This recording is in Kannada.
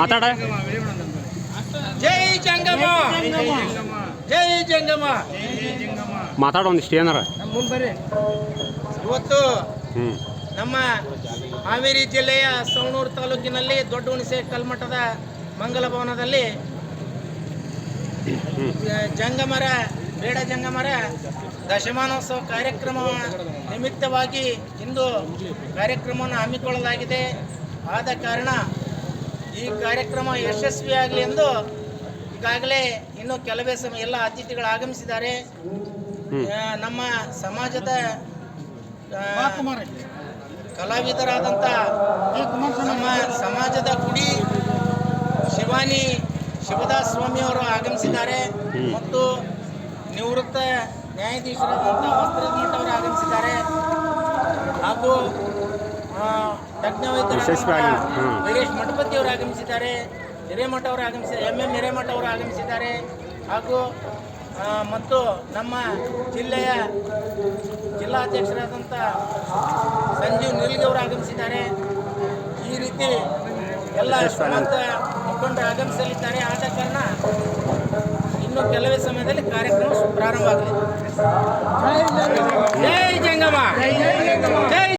ಮಾತಾಡ. ಜೈ ಜಂಗಮ. ಜೈ ಜಂಗಮ. ಮಾತಾಡ ಒಂದಿಷ್ಟು ಏನಾರ. ಇವತ್ತು ನಮ್ಮ ಹಾವೇರಿ ಜಿಲ್ಲೆಯ ಸವಣೂರು ತಾಲೂಕಿನಲ್ಲಿ ದೊಡ್ಡ ಹುಣಸೆ ಕಲ್ಮಠದ ಮಂಗಲ ಭವನದಲ್ಲಿ ಜಂಗಮರ ಬೇಡ ಜಂಗಮರ ದಶಮಾನೋತ್ಸವ ಕಾರ್ಯಕ್ರಮ ನಿಮಿತ್ತವಾಗಿ ಇಂದು ಕಾರ್ಯಕ್ರಮವನ್ನು ಹಮ್ಮಿಕೊಳ್ಳಲಾಗಿದೆ. ಆದ ಕಾರಣ ಈ ಕಾರ್ಯಕ್ರಮ ಯಶಸ್ವಿಯಾಗಲಿ ಎಂದು ಈಗಾಗಲೇ ಇನ್ನು ಕೆಲವೇ ಸಮಯ ಎಲ್ಲ ಅತಿಥಿಗಳು ಆಗಮಿಸಿದ್ದಾರೆ. ನಮ್ಮ ಸಮಾಜದ ಕಲಾವಿದರಾದಂಥ ನಮ್ಮ ಸಮಾಜದ ಗುಡಿ ಶಿವಾನಿ ಶಿವದಾಸ್ ಸ್ವಾಮಿಯವರು ಆಗಮಿಸಿದ್ದಾರೆ. ಮತ್ತು ನಿವೃತ್ತ ನ್ಯಾಯಾಧೀಶರಾದಂಥ ವಸ್ತ್ರ ಮಠ ಅವರು ಆಗಮಿಸಿದ್ದಾರೆ. ಹಾಗೂ ಆ, ತಜ್ಞ ಯಶಸ್ವಿ ವೈದ್ಯರಾದಂಥ ಆಗಲಿ. ಹ್ಮ್. ವೀರೇಶ್ ಮಠಪತಿ ಅವರು ಆಗಮಿಸಿದ್ದಾರೆ ಹಿರೇಮಠ ಅವರು ಆಗಮಿಸಿದ್ದಾರೆ ಎಂ ಎಂ ಹಿರೇಮಠ ಅವರು ಆಗಮಿಸಿದ್ದಾರೆ ಹಾಗೂ ಮತ್ತು ನಮ್ಮ ಜಿಲ್ಲೆಯ ಜಿಲ್ಲಾಧ್ಯಕ್ಷರಾದಂಥ ಸಂಜೀವ್ ನಿಲ್ಗೆ ಅವರು ಆಗಮಿಸಿದ್ದಾರೆ ಈ ರೀತಿ ಎಲ್ಲ ಶ್ರೀಮಂತ ಮುಖಂಡರು ಆಗಮಿಸಲಿದ್ದಾರೆ ಆದ ಕಾರಣ ಇನ್ನು ಕೆಲವೇ ಸಮಯದಲ್ಲಿ ಕಾರ್ಯಕ್ರಮ ಪ್ರಾರಂಭ ಆಗಲಿದೆ